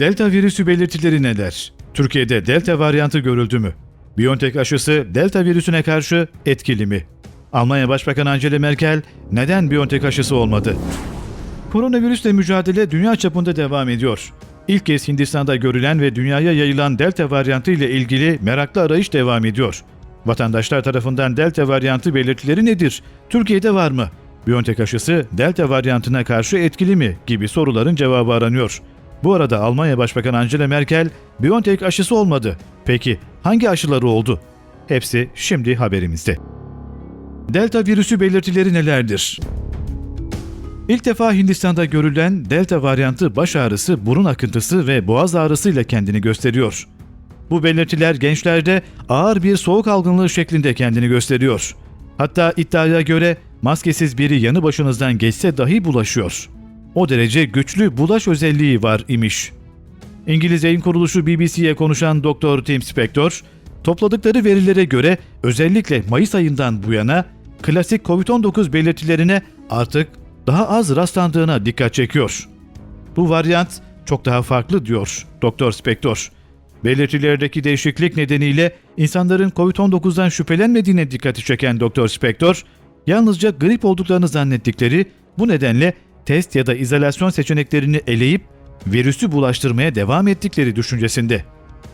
Delta virüsü belirtileri neler? Türkiye'de delta varyantı görüldü mü? BioNTech aşısı delta virüsüne karşı etkili mi? Almanya Başbakanı Angela Merkel neden BioNTech aşısı olmadı? Koronavirüsle mücadele dünya çapında devam ediyor. İlk kez Hindistan'da görülen ve dünyaya yayılan delta varyantı ile ilgili meraklı arayış devam ediyor. Vatandaşlar tarafından delta varyantı belirtileri nedir? Türkiye'de var mı? BioNTech aşısı delta varyantına karşı etkili mi? gibi soruların cevabı aranıyor. Bu arada Almanya Başbakanı Angela Merkel BioNTech aşısı olmadı. Peki hangi aşıları oldu? Hepsi şimdi haberimizde. Delta virüsü belirtileri nelerdir? İlk defa Hindistan'da görülen delta varyantı baş ağrısı, burun akıntısı ve boğaz ağrısıyla kendini gösteriyor. Bu belirtiler gençlerde ağır bir soğuk algınlığı şeklinde kendini gösteriyor. Hatta iddiaya göre maskesiz biri yanı başınızdan geçse dahi bulaşıyor. O derece güçlü bulaş özelliği var imiş. İngiliz yayın kuruluşu BBC'ye konuşan Dr. Tim Spector, topladıkları verilere göre özellikle Mayıs ayından bu yana klasik COVID-19 belirtilerine artık daha az rastlandığına dikkat çekiyor. Bu varyant çok daha farklı diyor Dr. Spector. Belirtilerdeki değişiklik nedeniyle insanların COVID-19'dan şüphelenmediğine dikkati çeken Dr. Spector, yalnızca grip olduklarını zannettikleri bu nedenle test ya da izolasyon seçeneklerini eleyip virüsü bulaştırmaya devam ettikleri düşüncesinde.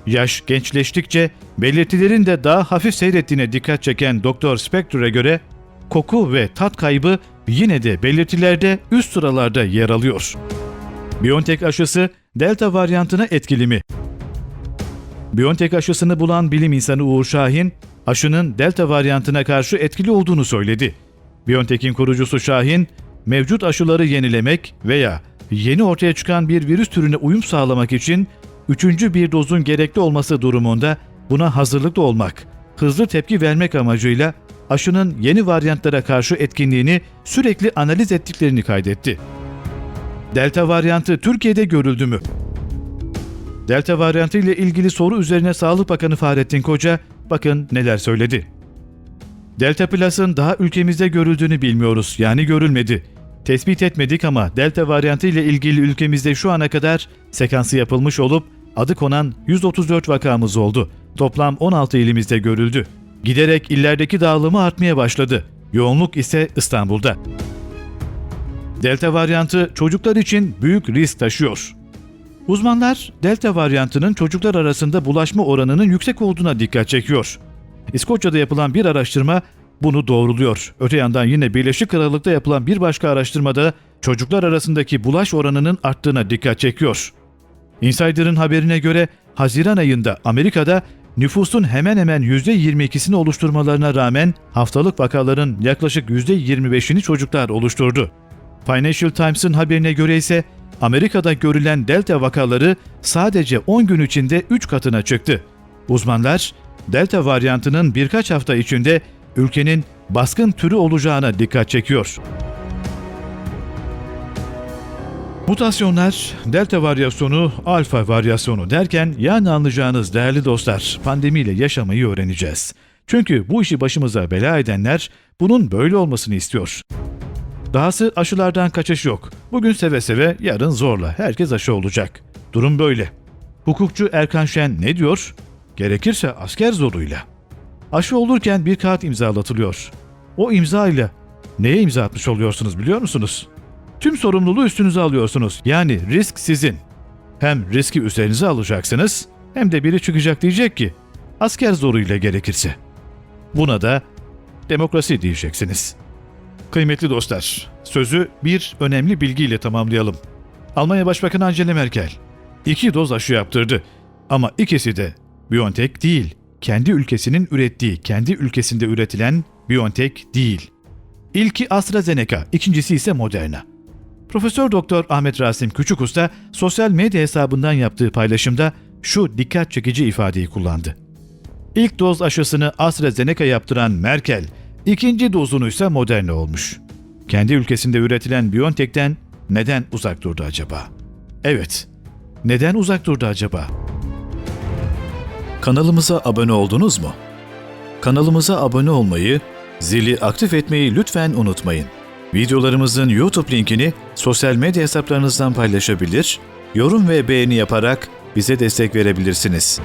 Yaş gençleştikçe belirtilerin de daha hafif seyrettiğine dikkat çeken Dr. Spector'a göre koku ve tat kaybı yine de belirtilerde üst sıralarda yer alıyor. BioNTech aşısı delta varyantına etkili mi? BioNTech aşısını bulan bilim insanı Uğur Şahin, aşının delta varyantına karşı etkili olduğunu söyledi. BioNTech'in kurucusu Şahin, mevcut aşıları yenilemek veya yeni ortaya çıkan bir virüs türüne uyum sağlamak için üçüncü bir dozun gerekli olması durumunda buna hazırlıklı olmak, hızlı tepki vermek amacıyla aşının yeni varyantlara karşı etkinliğini sürekli analiz ettiklerini kaydetti. Delta varyantı Türkiye'de görüldü mü? Delta varyantı ile ilgili soru üzerine Sağlık Bakanı Fahrettin Koca bakın neler söyledi. Delta Plus'ın daha ülkemizde görüldüğünü bilmiyoruz yani görülmedi. Tespit etmedik ama Delta varyantı ile ilgili ülkemizde şu ana kadar sekansı yapılmış olup adı konan 134 vakamız oldu. Toplam 16 ilimizde görüldü. Giderek illerdeki dağılımı artmaya başladı. Yoğunluk ise İstanbul'da. Delta varyantı çocuklar için büyük risk taşıyor. Uzmanlar delta varyantının çocuklar arasında bulaşma oranının yüksek olduğuna dikkat çekiyor. İskoçya'da yapılan bir araştırma bunu doğruluyor. Öte yandan yine Birleşik Krallık'ta yapılan bir başka araştırmada çocuklar arasındaki bulaş oranının arttığına dikkat çekiyor. Insider'ın haberine göre Haziran ayında Amerika'da nüfusun hemen hemen %22'sini oluşturmalarına rağmen haftalık vakaların yaklaşık %25'ini çocuklar oluşturdu. Financial Times'ın haberine göre ise Amerika'da görülen delta vakaları sadece 10 gün içinde 3 katına çıktı. Uzmanlar, delta varyantının birkaç hafta içinde ülkenin baskın türü olacağına dikkat çekiyor. Mutasyonlar, delta varyasyonu, alfa varyasyonu derken yani anlayacağınız değerli dostlar, pandemiyle yaşamayı öğreneceğiz. Çünkü bu işi başımıza bela edenler bunun böyle olmasını istiyor. Dahası aşılardan kaçış yok. Bugün seve seve, yarın zorla. Herkes aşı olacak. Durum böyle. Hukukçu Erkan Şen ne diyor? Gerekirse asker zoruyla. Aşı olurken bir kağıt imzalatılıyor. O imza ile neye imza atmış oluyorsunuz biliyor musunuz? Tüm sorumluluğu üstünüze alıyorsunuz. Yani risk sizin. Hem riski üzerinize alacaksınız hem de biri çıkacak diyecek ki asker zoruyla gerekirse. Buna da demokrasi diyeceksiniz. Kıymetli dostlar, sözü bir önemli bilgiyle tamamlayalım. Almanya Başbakanı Angela Merkel iki doz aşı yaptırdı. Ama ikisi de BioNTech değil, kendi ülkesinin ürettiği, kendi ülkesinde üretilen BioNTech değil. İlki AstraZeneca, ikincisi ise Moderna. Profesör Doktor Ahmet Rasim Küçükusta sosyal medya hesabından yaptığı paylaşımda şu dikkat çekici ifadeyi kullandı. İlk doz aşısını AstraZeneca yaptıran Merkel, ikinci dozunu ise Moderna olmuş. Kendi ülkesinde üretilen BioNTech'ten neden uzak durdu acaba? Evet, neden uzak durdu acaba? Kanalımıza abone oldunuz mu? Kanalımıza abone olmayı, zili aktif etmeyi lütfen unutmayın. Videolarımızın YouTube linkini sosyal medya hesaplarınızdan paylaşabilir, yorum ve beğeni yaparak bize destek verebilirsiniz.